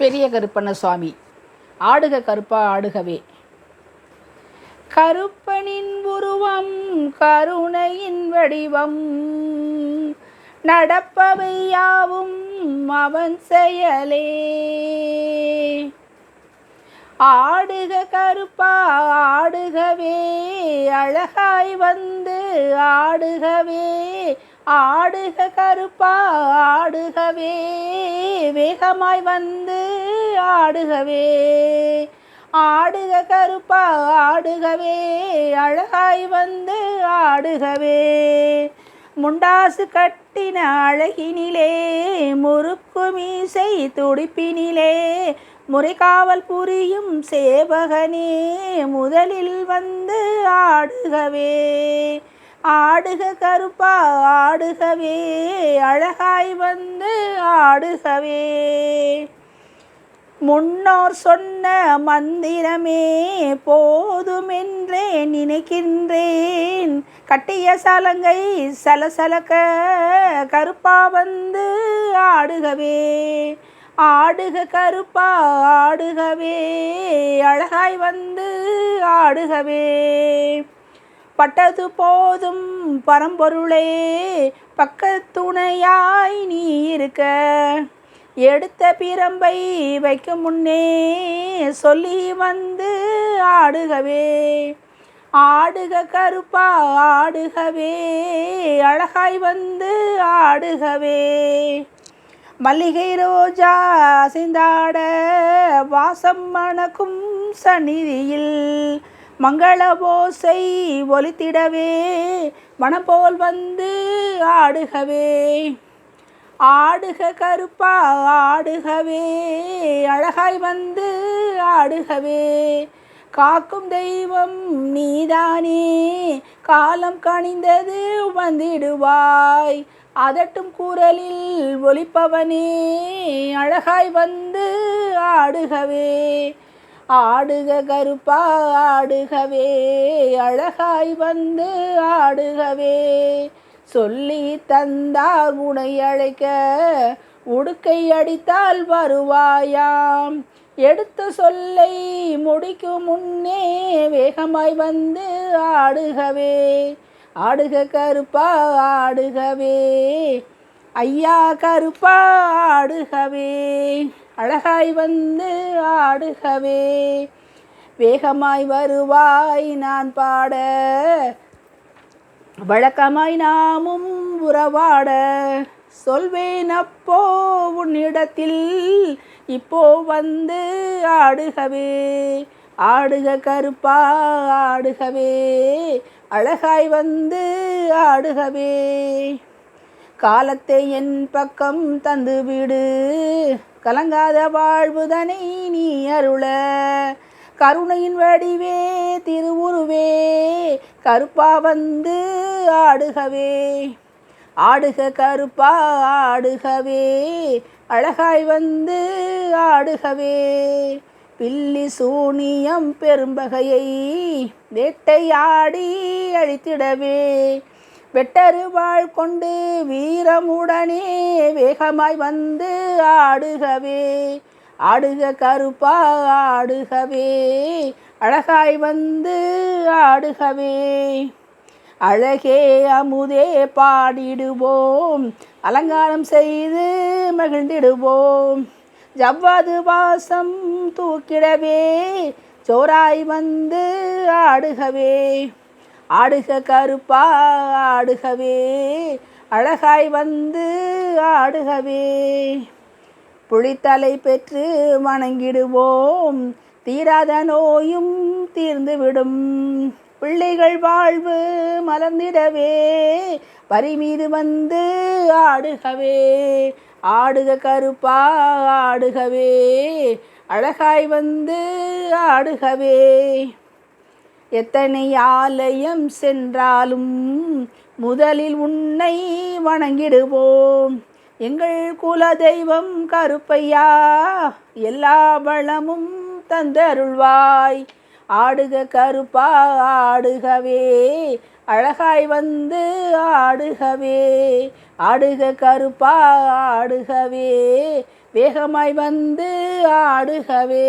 பெரிய கருப்பண்ண சுவாமி ஆடுக கருப்பா ஆடுகவே. கருப்பனின் உருவம் கருணையின் வடிவம். நடப்பவை யாவும் அவன் செயலே. ஆடுக கருப்பா ஆடுகவே. அழகாய் வந்து ஆடுகவே. ஆடுக கருப்பா ஆடுகவே. வேகமாய் வந்து ஆடுகவே ஆடுக கருப்பா ஆடுகவே அழகாய் வந்து ஆடுகவே. முண்டாசு கட்டின அழகினிலே முறுக்கு மீசை துடிப்பினிலே முறைகாவல் புரியும் சேவகனே முதலில் வந்து ஆடுகவே. ஆடுக கருப்பா ஆடுகவே அழகாய் வந்து ஆடுகவே. முன்னோர் சொன்ன மந்திரமே போதுமென்றே நினைக்கின்றேன். கட்டிய சலங்கை சலசலக்க கருப்பா வந்து ஆடுகவே ஆடுக கருப்பா ஆடுகவே அழகாய் வந்து ஆடுகவே. பட்டது போதும் பரம்பொருளே பக்கத்துணையாய் நீ இருக்க. எடுத்த பிரம்பை வைக்கும் முன்னே சொல்லி வந்து ஆடுகவே. ஆடுக கருப்பா ஆடுகவே. அழகாய் வந்து ஆடுகவே. மல்லிகை ரோஜா அசைந்தாட வாசம் மணக்கும் சந்நிதியில் மங்கள ஓசை ஒலித்திடவே. மனப்போல் வந்து ஆடுகவே. ஆடுக கருப்பா ஆடுகவே. அழகாய் வந்து ஆடுகவே. காக்கும் தெய்வம் நீதானே. காலம் கனிந்தது வந்திடுவாய். அதட்டும் குரலில் ஒலிப்பவனே. அழகாய் வந்து ஆடுகவே. ஆடுக கருப்பா ஆடுகவே. அழகாய் வந்து ஆடுகவே. சொல்லி தந்தார் உனை அழைக்க. உடுக்கை அடித்தால் வருவாயாம். எடுத்த சொல்லை முடிக்கும் முன்னே வேகமாய் வந்து ஆடுகவே. ஆடுக கருப்பா ஆடுகவே. ஐயா கருப்பா ஆடுகவே. அழகாய் வந்து ஆடுகவே. வேகமாய் வருவாய் நான் பாட. வழக்கமாய் நாமும் உறவாட சொல்வேன் அப்போ உன்னிடத்தில். இப்போ வந்து ஆடுகவே ஆடுக கருப்பா ஆடுகவே. அழகாய் வந்து ஆடுகவே. காலத்தை என் பக்கம் தந்து விடு கலங்காத வாழ்வுதனை நீ அருள. கருணையின் வடிவே திருவுருவே கருப்பா வந்து ஆடுகவே. ஆடுக கருப்பா ஆடுகவே அழகாய் வந்து ஆடுகவே. பில்லி சூனியம் பெரும்பகையை வேட்டையாடி அழித்திடவே. வெட்டருவாள் கொண்டு வீரமுடனே வேகமாய் வந்து ஆடுகவே. ஆடுக கருப்பா ஆடுகவே. அழகாய் வந்து ஆடுகவே. அழகே அமுதே பாடிடுவோம். அலங்காரம் செய்து மகிழ்ந்திடுவோம். ஜவ்வாது வாசம் தூக்கிடவே. சோராய் வந்து ஆடுகவே. ஆடுக கருப்பா ஆடுகவே. அழகாய் வந்து ஆடுகவே. புளித்தலை பெற்று வணங்கிடுவோம். தீராத நோயும் தீர்ந்துவிடும். பிள்ளைகள் வாழ்வு மலர்ந்திடவே பரி மீது வந்து ஆடுகவே. ஆடுக கருப்பா ஆடுகவே. அழகாய் வந்து ஆடுகவே. எத்தனை ஆலயம் சென்றாலும் முதலில் உன்னை வணங்கிடுவோம். எங்கள் குல தெய்வம் கருப்பையா எல்லா வளமும் தந்தருள்வாய். ஆடுக கருப்பா ஆடுகவே அழகாய் வந்து ஆடுகவே. ஆடுக கருப்பா ஆடுகவே வேகமாய் வந்து ஆடுகவே.